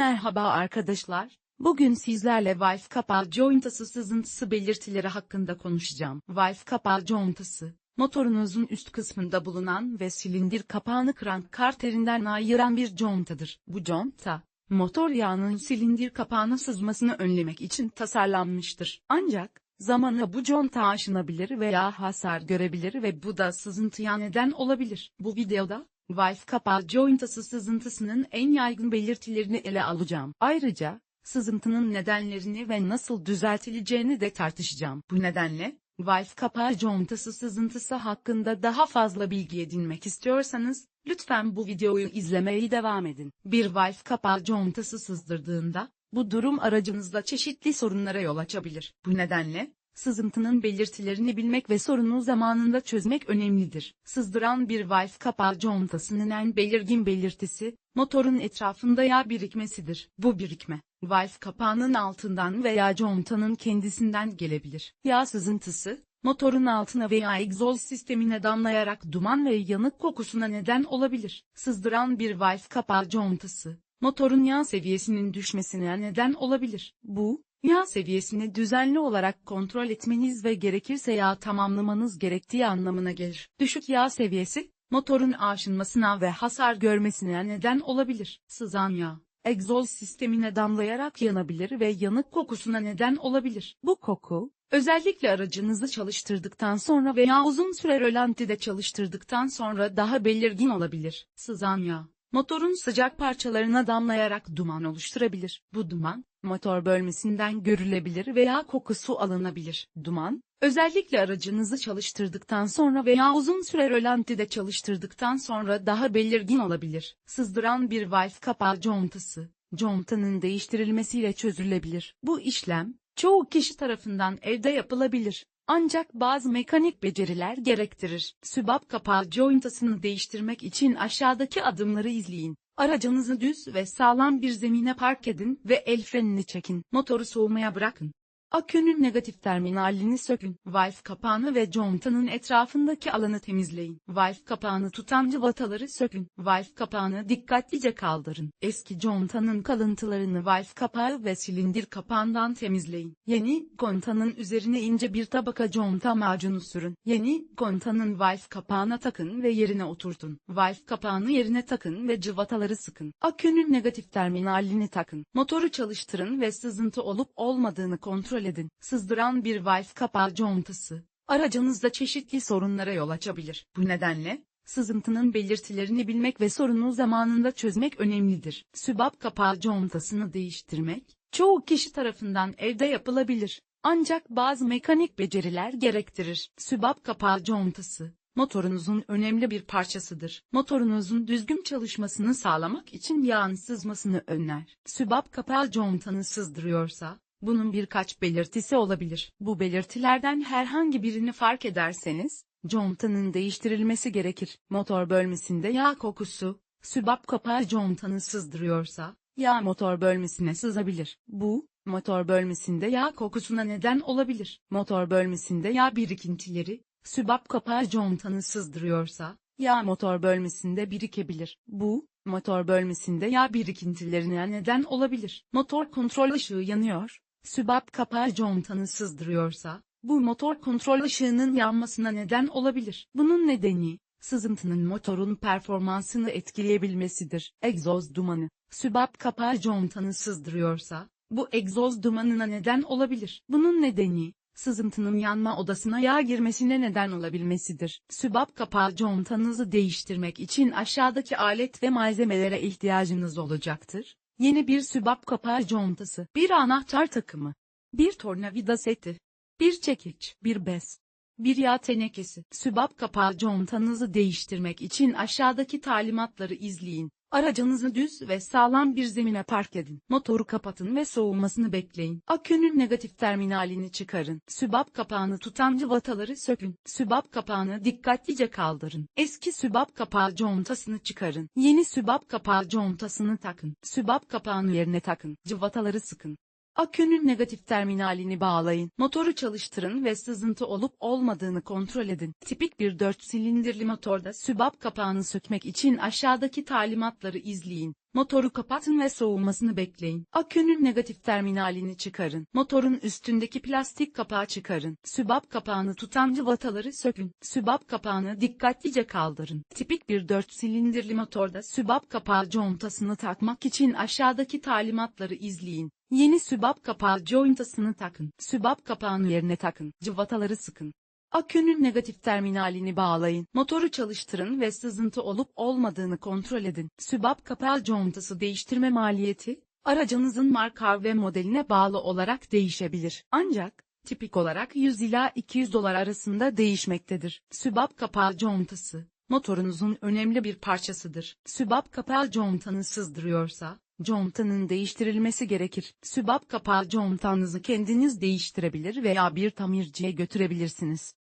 Merhaba arkadaşlar. Bugün sizlerle valve kapağı contası sızıntısı belirtileri hakkında konuşacağım. Valve kapağı contası, motorunuzun üst kısmında bulunan ve silindir kapağını krank karterinden ayıran bir contadır. Bu conta, motor yağının silindir kapağına sızmasını önlemek için tasarlanmıştır. Ancak, zamanla bu conta aşınabilir veya hasar görebilir ve bu da sızıntıya neden olabilir. Bu videoda, valve kapağı contası sızıntısının en yaygın belirtilerini ele alacağım. Ayrıca, sızıntının nedenlerini ve nasıl düzeltileceğini de tartışacağım. Bu nedenle, valve kapağı contası sızıntısı hakkında daha fazla bilgi edinmek istiyorsanız, lütfen bu videoyu izlemeye devam edin. Bir valve kapağı contası sızdırdığında, bu durum aracınızda çeşitli sorunlara yol açabilir. Bu nedenle, sızıntının belirtilerini bilmek ve sorunu zamanında çözmek önemlidir. Sızdıran bir valve kapağı contasının en belirgin belirtisi, motorun etrafında yağ birikmesidir. Bu birikme, valve kapağının altından veya contanın kendisinden gelebilir. Yağ sızıntısı, motorun altına veya egzoz sistemine damlayarak duman ve yanık kokusuna neden olabilir. Sızdıran bir valve kapağı contası, motorun yağ seviyesinin düşmesine neden olabilir. Bu, Yağ seviyesini düzenli olarak kontrol etmeniz ve gerekirse yağ tamamlamanız gerektiği anlamına gelir. Düşük yağ seviyesi, motorun aşınmasına ve hasar görmesine neden olabilir. Sızan yağ, egzoz sistemine damlayarak yanabilir ve yanık kokusuna neden olabilir. Bu koku, özellikle aracınızı çalıştırdıktan sonra veya uzun süre rölantide çalıştırdıktan sonra daha belirgin olabilir. Sızan yağ, motorun sıcak parçalarına damlayarak duman oluşturabilir. Bu duman, motor bölmesinden görülebilir veya kokusu alınabilir. Duman, özellikle aracınızı çalıştırdıktan sonra veya uzun süre rölantide çalıştırdıktan sonra daha belirgin olabilir. Sızdıran bir valve kapağı contası, contanın değiştirilmesiyle çözülebilir. Bu işlem, çoğu kişi tarafından evde yapılabilir. Ancak bazı mekanik beceriler gerektirir. Sübap kapağı contasını değiştirmek için aşağıdaki adımları izleyin. Aracınızı düz ve sağlam bir zemine park edin ve el frenini çekin. Motoru soğumaya bırakın. Akünün negatif terminalini sökün. Valve kapağını ve contanın etrafındaki alanı temizleyin. Valve kapağını tutan cıvataları sökün. Valve kapağını dikkatlice kaldırın. Eski contanın kalıntılarını valve kapağı ve silindir kapağından temizleyin. Yeni contanın üzerine ince bir tabaka conta macunu sürün. Yeni contanın valve kapağına takın ve yerine oturtun. Valve kapağını yerine takın ve cıvataları sıkın. Akünün negatif terminalini takın. Motoru çalıştırın ve sızıntı olup olmadığını kontrol kontrol. Sızdıran bir valve kapağı contası, aracınızda çeşitli sorunlara yol açabilir. Bu nedenle, sızıntının belirtilerini bilmek ve sorunu zamanında çözmek önemlidir. Sübap kapağı contasını değiştirmek, çoğu kişi tarafından evde yapılabilir. Ancak bazı mekanik beceriler gerektirir. Sübap kapağı contası, motorunuzun önemli bir parçasıdır. Motorunuzun düzgün çalışmasını sağlamak için yağın sızmasını önler. Sübap kapağı contanı sızdırıyorsa, bunun birkaç belirtisi olabilir. Bu belirtilerden herhangi birini fark ederseniz, contanın değiştirilmesi gerekir. Motor bölmesinde yağ kokusu, sübap kapağı contanı sızdırıyorsa, yağ motor bölmesine sızabilir. Bu, motor bölmesinde yağ kokusuna neden olabilir. Motor bölmesinde yağ birikintileri, sübap kapağı contanı sızdırıyorsa, yağ motor bölmesinde birikebilir. Bu, motor bölmesinde yağ birikintilerine neden olabilir. Motor kontrol ışığı yanıyor, Sübap kapağı contanı sızdırıyorsa, bu motor kontrol ışığının yanmasına neden olabilir. Bunun nedeni, sızıntının motorun performansını etkileyebilmesidir. Egzoz dumanı, sübap kapağı contanı sızdırıyorsa, bu egzoz dumanına neden olabilir. Bunun nedeni, sızıntının yanma odasına yağ girmesine neden olabilmesidir. Sübap kapağı contanızı değiştirmek için aşağıdaki alet ve malzemelere ihtiyacınız olacaktır. Yeni bir sübap kapağı contası, bir anahtar takımı, bir tornavida seti, bir çekiç, bir bez, bir yağ tenekesi. Sübap kapağı contanızı değiştirmek için aşağıdaki talimatları izleyin. Aracınızı düz ve sağlam bir zemine park edin. Motoru kapatın ve soğumasını bekleyin. Akünün negatif terminalini çıkarın. Sübap kapağını tutan cıvataları sökün. Sübap kapağını dikkatlice kaldırın. Eski sübap kapağı contasını çıkarın. Yeni sübap kapağı contasını takın. Sübap kapağını yerine takın. Cıvataları sıkın. Akünün negatif terminalini bağlayın. Motoru çalıştırın ve sızıntı olup olmadığını kontrol edin. Tipik bir 4 silindirli motorda sübap kapağını sökmek için aşağıdaki talimatları izleyin. Motoru kapatın ve soğumasını bekleyin. Akünün negatif terminalini çıkarın. Motorun üstündeki plastik kapağı çıkarın. Sübap kapağını tutan cıvataları sökün. Sübap kapağını dikkatlice kaldırın. Tipik bir 4 silindirli motorda sübap kapağı contasını takmak için aşağıdaki talimatları izleyin. Yeni sübap kapağı contasını takın. Sübap kapağını yerine takın. Cıvataları sıkın. Akünün negatif terminalini bağlayın. Motoru çalıştırın ve sızıntı olup olmadığını kontrol edin. Sübap kapağı contası değiştirme maliyeti, aracınızın marka ve modeline bağlı olarak değişebilir. Ancak, tipik olarak 100 ila 200 dolar arasında değişmektedir. Sübap kapağı contası, motorunuzun önemli bir parçasıdır. Sübap kapağı contanı sızdırıyorsa, contanın değiştirilmesi gerekir. Sübap kapağı contanızı kendiniz değiştirebilir veya bir tamirciye götürebilirsiniz.